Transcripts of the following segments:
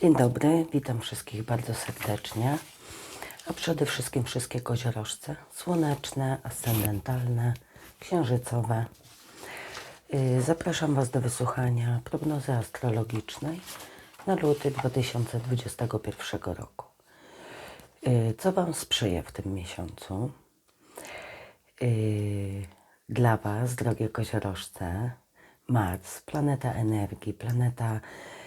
Dzień dobry, witam wszystkich bardzo serdecznie. A przede wszystkim wszystkie koziorożce słoneczne, ascendentalne, księżycowe. Yy, Zapraszam Was do wysłuchania prognozy astrologicznej na luty 2021 roku. Yy, Co Wam sprzyja w tym miesiącu? Yy, Dla Was, drogie koziorożce, Mars, planeta energii, planeta y,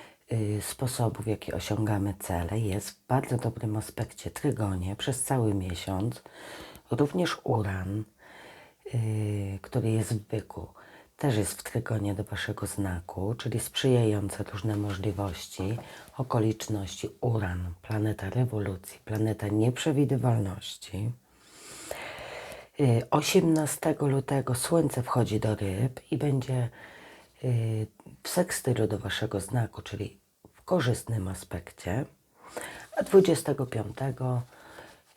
sposobów, w jaki osiągamy cele, jest w bardzo dobrym aspekcie trygonie przez cały miesiąc. Również Uran, y, który jest w byku, też jest w trygonie do Waszego znaku, czyli sprzyjające różne możliwości, okoliczności. Uran, planeta rewolucji, planeta nieprzewidywalności. Y, 18 lutego Słońce wchodzi do ryb i będzie y, w sekstylu do Waszego znaku, czyli korzystnym aspekcie. A 25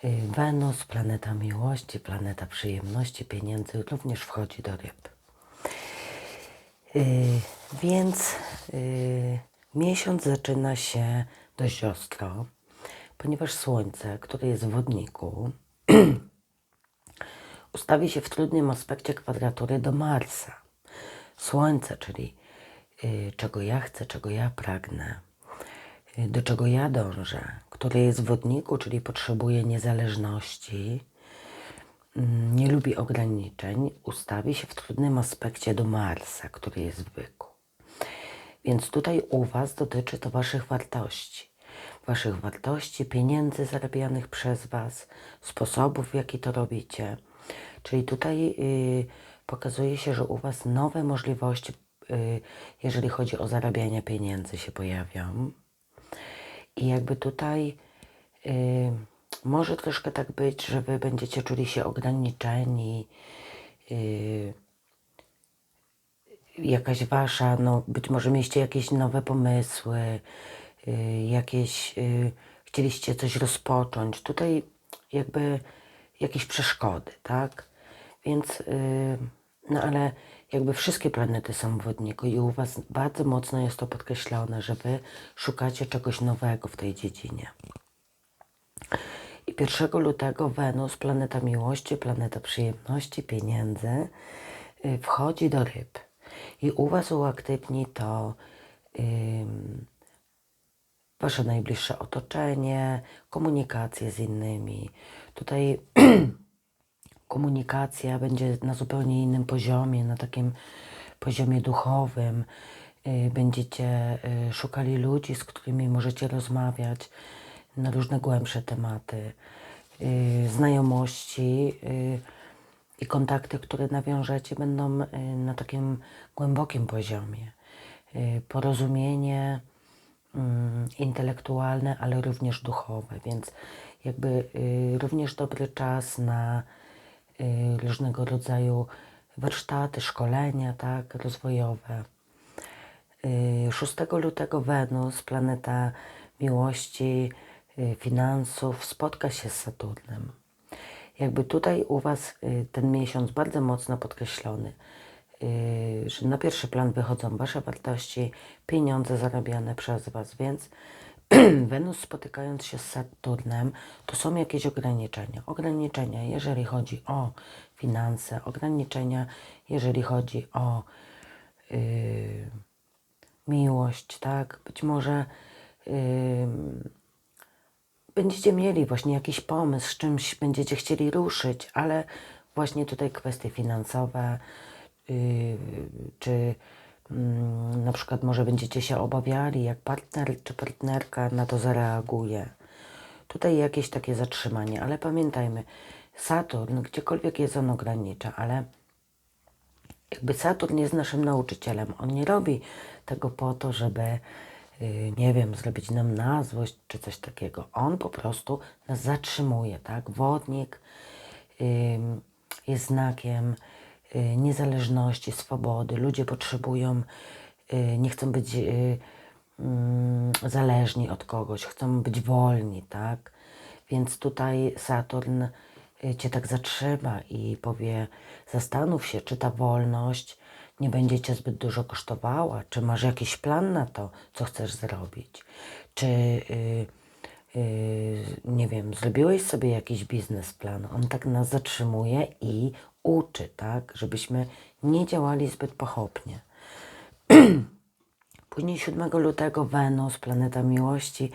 y, Wenus, planeta miłości, planeta przyjemności, pieniędzy, również wchodzi do ryb. Y, Więc y, miesiąc zaczyna się dość ostro, ponieważ Słońce, które jest w wodniku, ustawi się w trudnym aspekcie kwadratury do Marsa. Słońce, czyli czego ja chcę, czego ja pragnę, do czego ja dążę, który jest w wodniku, czyli potrzebuje niezależności, nie lubi ograniczeń, ustawi się w trudnym aspekcie do Marsa, który jest w byku. Więc tutaj u Was dotyczy to Waszych wartości. Waszych wartości, pieniędzy zarabianych przez Was, sposobów, w jaki to robicie. Czyli tutaj y, pokazuje się, że u Was nowe możliwości, y, jeżeli chodzi o zarabianie pieniędzy, się pojawią. I jakby tutaj y, może troszkę tak być, że Wy będziecie czuli się ograniczeni. Y, jakaś wasza, no być może mieliście jakieś nowe pomysły, y, jakieś, chcieliście coś rozpocząć. Tutaj jakby jakieś przeszkody, tak? Więc, no ale jakby wszystkie planety są w wodniku i u was bardzo mocno jest to podkreślone, że wy szukacie czegoś nowego w tej dziedzinie. I 1 lutego Wenus, planeta miłości, planeta przyjemności, pieniędzy, y, wchodzi do ryb. I u Was uaktywni to ym, Wasze najbliższe otoczenie, komunikację z innymi. Tutaj komunikacja będzie na zupełnie innym poziomie, na takim poziomie duchowym. Y, Będziecie y, szukali ludzi, z którymi możecie rozmawiać na różne głębsze tematy, y, znajomości i kontakty, które nawiążecie, będą na takim głębokim poziomie. Porozumienie mm, intelektualne, ale również duchowe, więc jakby również dobry czas na różnego rodzaju warsztaty, szkolenia, tak, rozwojowe. Y, 6 lutego Wenus, planeta miłości, y, finansów, spotka się z Saturnem. Jakby tutaj u Was y, ten miesiąc bardzo mocno podkreślony, y, że na pierwszy plan wychodzą Wasze wartości, pieniądze zarabiane przez Was, więc Wenus spotykając się z Saturnem, to są jakieś ograniczenia. Ograniczenia, jeżeli chodzi o finanse, ograniczenia, jeżeli chodzi o y, miłość, tak? Być może ym, będziecie mieli właśnie jakiś pomysł, z czymś będziecie chcieli ruszyć, ale właśnie tutaj kwestie finansowe, yy, czy na przykład może będziecie się obawiali, jak partner czy partnerka na to zareaguje. Tutaj jakieś takie zatrzymanie, ale pamiętajmy, Saturn, gdziekolwiek jest on ogranicza, ale jakby Saturn jest naszym nauczycielem. On nie robi tego po to, żeby, y, nie wiem, zrobić nam na złość czy coś takiego. On po prostu nas zatrzymuje, tak? Wodnik jest znakiem niezależności, swobody. Ludzie potrzebują, y, nie chcą być y, mm, zależni od kogoś, chcą być wolni, tak? Więc tutaj Saturn y, cię tak zatrzyma i powie: Zastanów się, czy ta wolność nie będzie cię zbyt dużo kosztowała? Czy masz jakiś plan na to, co chcesz zrobić? Czy, y, y, nie wiem, zrobiłeś sobie jakiś biznesplan? On tak nas zatrzymuje i uczy, tak? Żebyśmy nie działali zbyt pochopnie. Później 7 lutego Wenus, planeta miłości,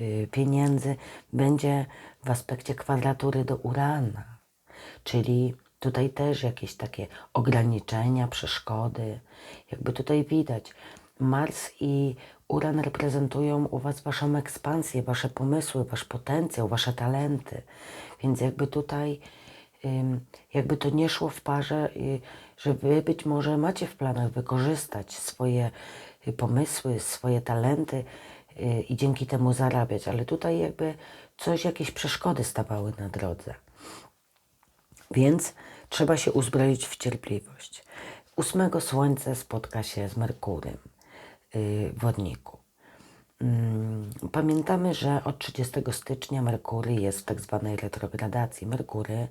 yy, pieniędzy, będzie w aspekcie kwadratury do Urana. Czyli tutaj też jakieś takie ograniczenia, przeszkody. Jakby tutaj widać, Mars i Uran reprezentują u Was Waszą ekspansję, Wasze pomysły, Wasz potencjał, Wasze talenty. Więc jakby tutaj, jakby to nie szło w parze, y, że Wy być może macie w planach wykorzystać swoje y, pomysły, swoje talenty y, i dzięki temu zarabiać, ale tutaj jakby coś, jakieś przeszkody stawały na drodze. Więc trzeba się uzbroić w cierpliwość. Ósmego Słońce spotka się z Merkurem Wodniku. Mm, Pamiętamy, że od 30 stycznia Merkury jest w tak zwanej retrogradacji. Merkury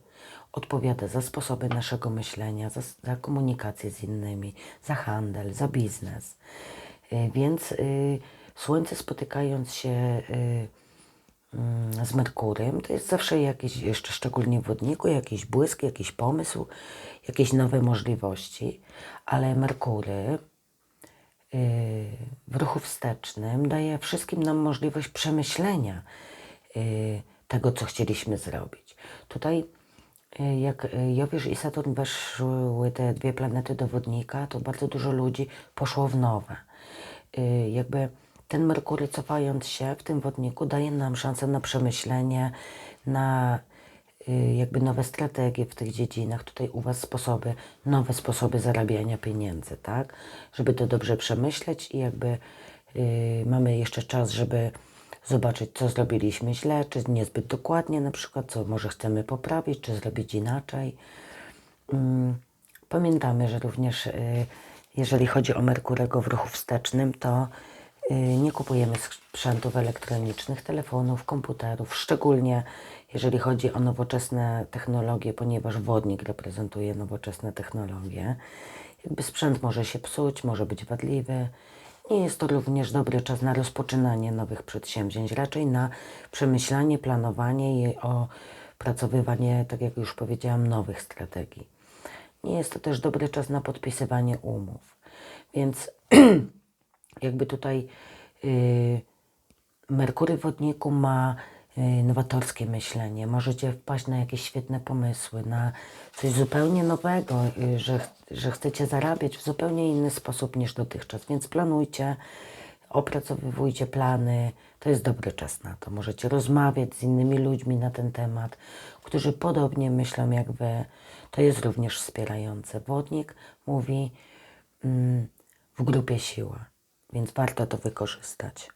odpowiada za sposoby naszego myślenia, za, za komunikację z innymi, za handel, za biznes. Yy, Więc yy, Słońce spotykając się mm, z Merkurym, to jest zawsze jakiś, jeszcze szczególnie w wodniku, jakiś błysk, jakiś pomysł, jakieś nowe możliwości, ale Merkury w ruchu wstecznym daje wszystkim nam możliwość przemyślenia yy, tego, co chcieliśmy zrobić. Tutaj yy, jak Jowisz i Saturn weszły te dwie planety do wodnika, to bardzo dużo ludzi poszło w nowe. Jakby ten Merkury cofając się w tym wodniku daje nam szansę na przemyślenie, na y, jakby nowe strategie w tych dziedzinach. Tutaj u Was sposoby, nowe sposoby zarabiania pieniędzy, tak? Żeby to dobrze przemyśleć i jakby y, mamy jeszcze czas, żeby zobaczyć, co zrobiliśmy źle, czy niezbyt dokładnie na przykład, co może chcemy poprawić, czy zrobić inaczej. Mm, Pamiętamy, że również y, jeżeli chodzi o Merkurego w ruchu wstecznym, to y, nie kupujemy sprzętów elektronicznych, telefonów, komputerów, szczególnie jeżeli chodzi o nowoczesne technologie, ponieważ wodnik reprezentuje nowoczesne technologie. Jakby sprzęt może się psuć, może być wadliwy. Nie jest to również dobry czas na rozpoczynanie nowych przedsięwzięć, raczej na przemyślanie, planowanie i opracowywanie, tak jak już powiedziałam, nowych strategii. Nie jest to też dobry czas na podpisywanie umów. Więc jakby tutaj yy, Merkury wodniku ma yy, nowatorskie myślenie. Możecie wpaść na jakieś świetne pomysły, na coś zupełnie nowego, yy, że, że chcecie zarabiać w zupełnie inny sposób niż dotychczas. Więc planujcie, opracowywujcie plany. To jest dobry czas na to. Możecie rozmawiać z innymi ludźmi na ten temat, którzy podobnie myślą jak wy. To jest również wspierające. Wodnik mówi mm, w grupie siła, więc warto to wykorzystać.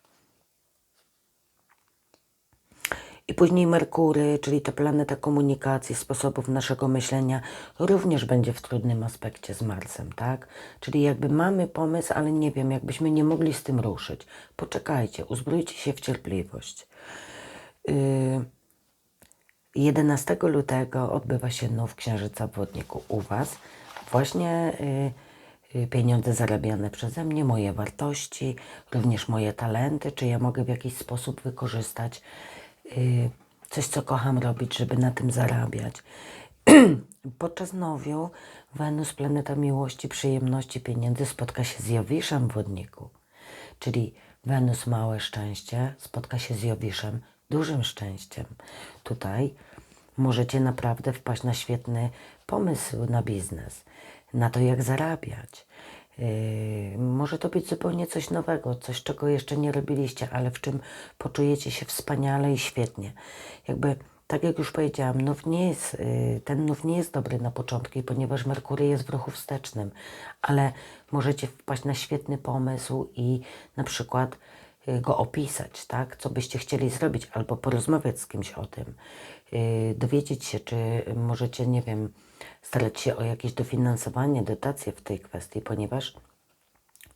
I później Merkury, czyli ta planeta komunikacji, sposobów naszego myślenia, również będzie w trudnym aspekcie z Marsem, tak? Czyli jakby mamy pomysł, ale nie wiem, jakbyśmy nie mogli z tym ruszyć. Poczekajcie, uzbrójcie się w cierpliwość. Yy, 11 lutego odbywa się nów księżyca w wodniku u Was. Właśnie y, y, pieniądze zarabiane przeze mnie, moje wartości, również moje talenty, czy ja mogę w jakiś sposób wykorzystać y, coś, co kocham robić, żeby na tym zarabiać. Podczas nowiu Wenus, planeta miłości, przyjemności, pieniędzy spotka się z Jowiszem w wodniku. Czyli Wenus małe szczęście spotka się z Jowiszem dużym szczęściem. Tutaj możecie naprawdę wpaść na świetny pomysł na biznes, na to jak zarabiać. Yy, może to być zupełnie coś nowego, coś czego jeszcze nie robiliście, ale w czym poczujecie się wspaniale i świetnie. Jakby tak jak już powiedziałam, nów nie jest, y, ten nów nie jest dobry na początki, ponieważ Merkury jest w ruchu wstecznym, ale możecie wpaść na świetny pomysł i na przykład go opisać, tak? Co byście chcieli zrobić, albo porozmawiać z kimś o tym. Y, Dowiedzieć się, czy możecie, nie wiem, starać się o jakieś dofinansowanie, dotacje w tej kwestii, ponieważ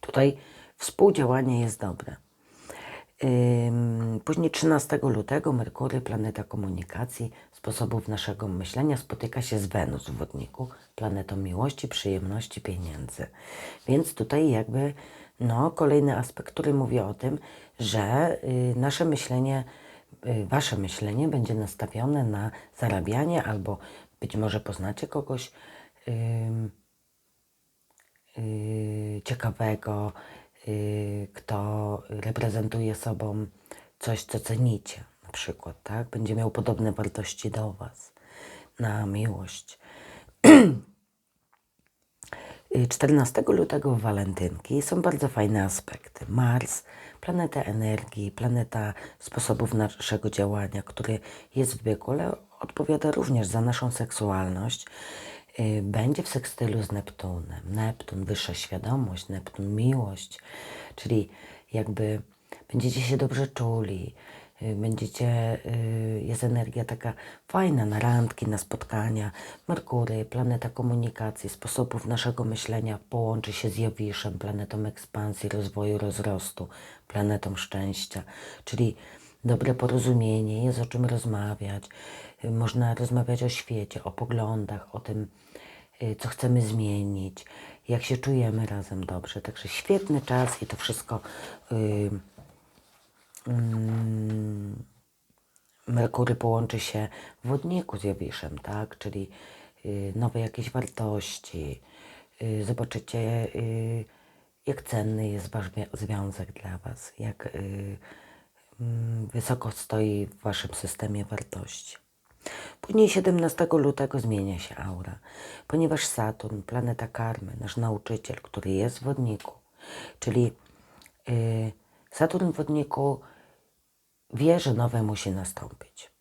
tutaj współdziałanie jest dobre. Później 13 lutego Merkury, planeta komunikacji, sposobów naszego myślenia, spotyka się z Wenus w Wodniku, planetą miłości, przyjemności, pieniędzy. Więc tutaj jakby no, kolejny aspekt, który mówi o tym, że y, nasze myślenie, y, wasze myślenie będzie nastawione na zarabianie albo być może poznacie kogoś ym, y, ciekawego, y, kto reprezentuje sobą coś, co cenicie, na przykład, tak? Będzie miał podobne wartości do Was, na miłość. Y, 14 lutego w Walentynki są bardzo fajne aspekty. Mars, planeta energii, planeta sposobów naszego działania, który jest w biegu, ale odpowiada również za naszą seksualność, y, będzie w sekstylu z Neptunem. Neptun, wyższa świadomość, Neptun, miłość, czyli jakby będziecie się dobrze czuli, y, będziecie, y, jest energia taka fajna na randki, na spotkania. Merkury, planeta komunikacji, sposobów naszego myślenia połączy się z Jowiszem, planetą ekspansji, rozwoju, rozrostu, planetą szczęścia, czyli dobre porozumienie, jest o czym rozmawiać. Y, Można rozmawiać o świecie, o poglądach, o tym, y, co chcemy zmienić, jak się czujemy razem dobrze. Także świetny czas i to wszystko. y, mm, Merkury połączy się w wodniku z Jowiszem, tak? Czyli y, nowe jakieś wartości. Y, zobaczycie, y, jak cenny jest wasz wi- związek dla was, jak mm, wysoko stoi w waszym systemie wartości. Później 17 lutego zmienia się aura, ponieważ Saturn, planeta karmy, nasz nauczyciel, który jest w wodniku, czyli Saturn w wodniku wie, że nowe musi nastąpić,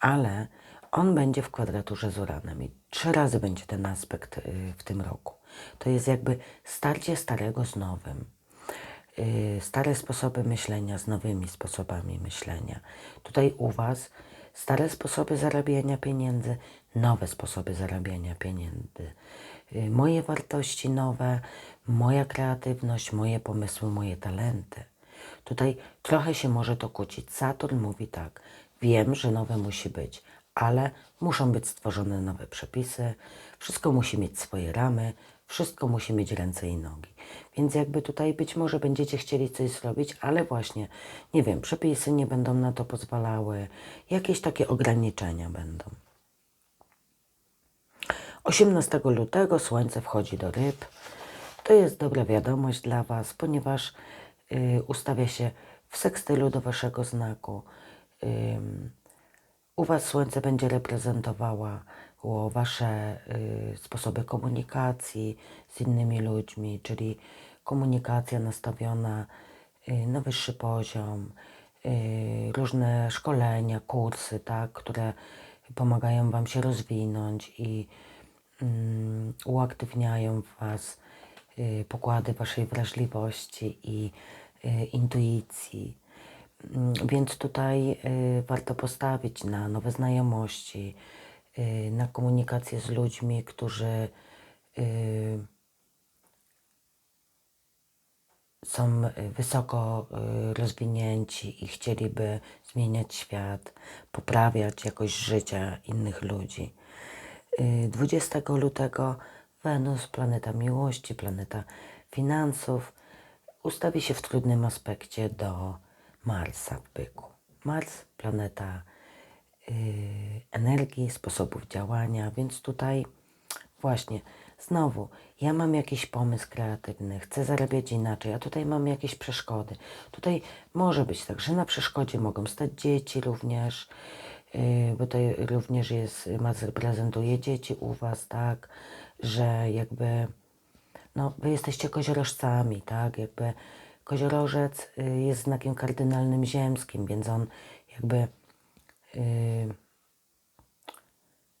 ale on będzie w kwadraturze z Uranem i trzy razy będzie ten aspekt y, w tym roku. To jest jakby starcie starego z nowym. Y, Stare sposoby myślenia z nowymi sposobami myślenia. Tutaj u Was stare sposoby zarabiania pieniędzy, nowe sposoby zarabiania pieniędzy. Y, Moje wartości nowe, moja kreatywność, moje pomysły, moje talenty. Tutaj trochę się może to kłócić. Saturn mówi tak, wiem, że nowe musi być, ale muszą być stworzone nowe przepisy, wszystko musi mieć swoje ramy, wszystko musi mieć ręce i nogi. Więc jakby tutaj być może będziecie chcieli coś zrobić, ale właśnie, nie wiem, przepisy nie będą na to pozwalały, jakieś takie ograniczenia będą. 18 lutego Słońce wchodzi do ryb. To jest dobra wiadomość dla Was, ponieważ ustawia się w sekstylu do Waszego znaku. U Was Słońce będzie reprezentowało Wasze y, sposoby komunikacji z innymi ludźmi, czyli komunikacja nastawiona y, na wyższy poziom, y, różne szkolenia, kursy, tak, które pomagają Wam się rozwinąć i mm, uaktywniają w Was y, pokłady Waszej wrażliwości i y, intuicji. Mm, Więc tutaj y, warto postawić na nowe znajomości, y, na komunikację z ludźmi, którzy są wysoko rozwinięci i chcieliby zmieniać świat, poprawiać jakość życia innych ludzi. Y, 20 lutego Wenus, planeta miłości, planeta finansów, ustawi się w trudnym aspekcie do Marsa w byku. Mars, planeta y, energii, sposobów działania, więc tutaj właśnie znowu ja mam jakiś pomysł kreatywny, chcę zarabiać inaczej, a tutaj mam jakieś przeszkody. Tutaj może być tak, że na przeszkodzie mogą stać dzieci również, yy, bo to również jest, Mars reprezentuje dzieci u Was, tak, że jakby no, wy jesteście koziorożcami, tak? Jakby koziorożec y, jest znakiem kardynalnym ziemskim, więc on jakby y,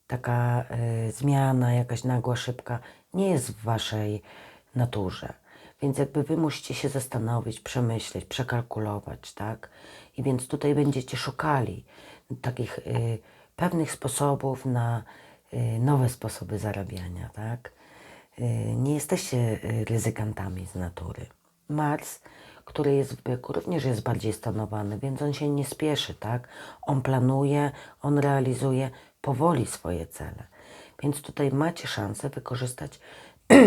taka y, zmiana, jakaś nagła, szybka nie jest w waszej naturze. Więc jakby wy musicie się zastanowić, przemyśleć, przekalkulować, tak? I więc tutaj będziecie szukali takich y, pewnych sposobów na y, nowe sposoby zarabiania, tak? Y, nie jesteście y, ryzykantami z natury. Mars który jest w byku, również jest bardziej stonowany, więc on się nie spieszy, tak? On planuje, on realizuje powoli swoje cele. Więc tutaj macie szansę wykorzystać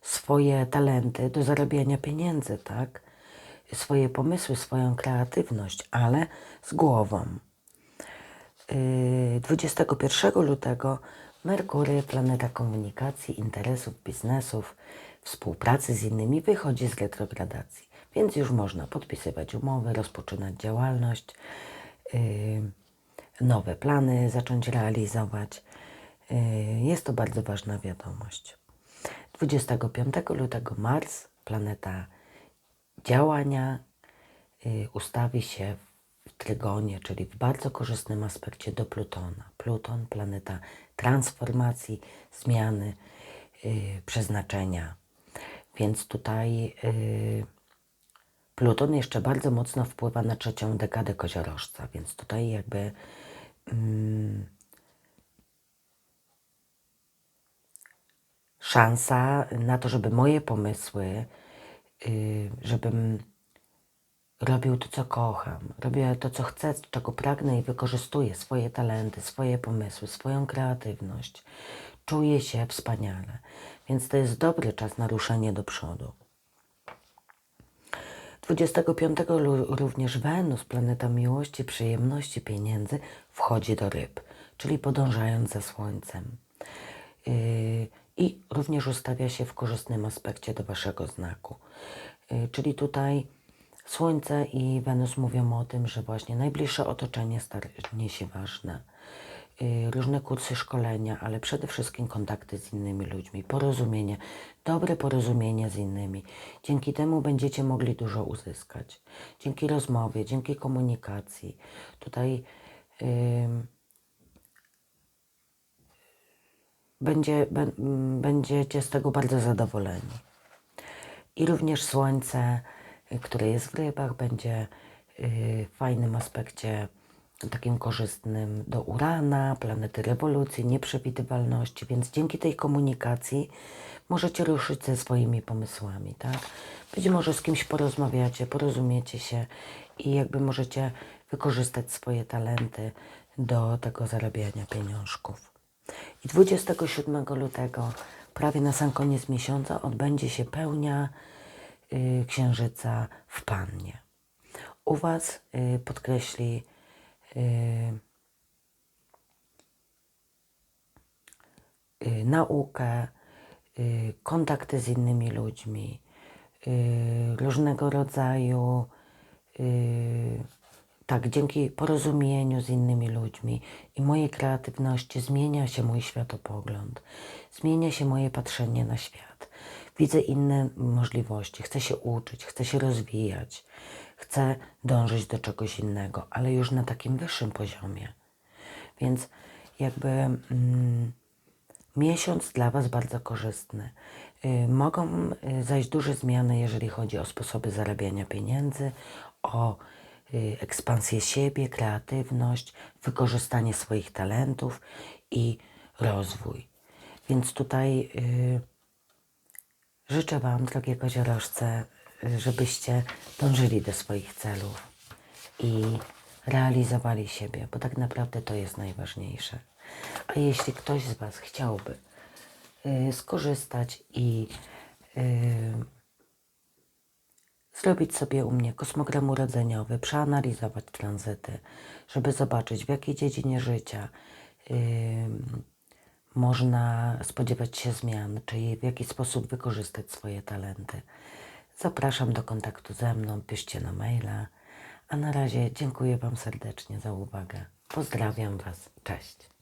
swoje talenty do zarabiania pieniędzy, tak? Swoje pomysły, swoją kreatywność, ale z głową. Yy, 21 lutego Merkury, planeta komunikacji, interesów, biznesów, współpracy z innymi, wychodzi z retrogradacji. Więc już można podpisywać umowy, rozpoczynać działalność, yy, nowe plany zacząć realizować. Yy, Jest to bardzo ważna wiadomość. 25 lutego Mars, planeta działania, y, ustawi się trygonie, czyli w bardzo korzystnym aspekcie do Plutona. Pluton, planeta transformacji, zmiany, y, przeznaczenia. Więc tutaj y, Pluton jeszcze bardzo mocno wpływa na trzecią dekadę koziorożca, więc tutaj jakby mm, szansa na to, żeby moje pomysły, y, żebym robił to, co kocham, robię to, co chcę, czego pragnę i wykorzystuję swoje talenty, swoje pomysły, swoją kreatywność. Czuję się wspaniale, więc to jest dobry czas na ruszenie do przodu. 25 lu- również Wenus, planeta miłości, przyjemności, pieniędzy, wchodzi do ryb, czyli podążając za Słońcem. Yy, I również ustawia się w korzystnym aspekcie do Waszego znaku. Yy, Czyli tutaj Słońce i Wenus mówią o tym, że właśnie najbliższe otoczenie stanie się ważne. Yy, Różne kursy szkolenia, ale przede wszystkim kontakty z innymi ludźmi, porozumienie, dobre porozumienie z innymi. Dzięki temu będziecie mogli dużo uzyskać. Dzięki rozmowie, dzięki komunikacji. Tutaj ym, będzie, bę- m, będziecie z tego bardzo zadowoleni. I również Słońce, y, które jest w rybach, będzie y, w fajnym aspekcie takim korzystnym do Urana, planety rewolucji, nieprzewidywalności, więc dzięki tej komunikacji możecie ruszyć ze swoimi pomysłami, tak? Być może z kimś porozmawiacie, porozumiecie się i jakby możecie wykorzystać swoje talenty do tego zarabiania pieniążków. I 27 lutego, prawie na sam koniec miesiąca, odbędzie się pełnia y, księżyca w Pannie. U Was y, podkreśli y, y, naukę, y, kontakty z innymi ludźmi, y, różnego rodzaju, y, tak, dzięki porozumieniu z innymi ludźmi i mojej kreatywności zmienia się mój światopogląd, zmienia się moje patrzenie na świat. Widzę inne możliwości, chcę się uczyć, chcę się rozwijać, chcę dążyć do czegoś innego, ale już na takim wyższym poziomie. Więc jakby mm, miesiąc dla Was bardzo korzystny. Y, Mogą y, zajść duże zmiany, jeżeli chodzi o sposoby zarabiania pieniędzy, o y, ekspansję siebie, kreatywność, wykorzystanie swoich talentów i rozwój. Więc tutaj y, życzę Wam, drogie koziorożce, żebyście dążyli do swoich celów i realizowali siebie, bo tak naprawdę to jest najważniejsze. A jeśli ktoś z Was chciałby y, skorzystać i y, zrobić sobie u mnie kosmogram urodzeniowy, przeanalizować tranzyty, żeby zobaczyć w jakiej dziedzinie życia można spodziewać się zmian, czyli w jaki sposób wykorzystać swoje talenty. Zapraszam do kontaktu ze mną, piszcie na maila. A na razie dziękuję Wam serdecznie za uwagę. Pozdrawiam Was. Cześć.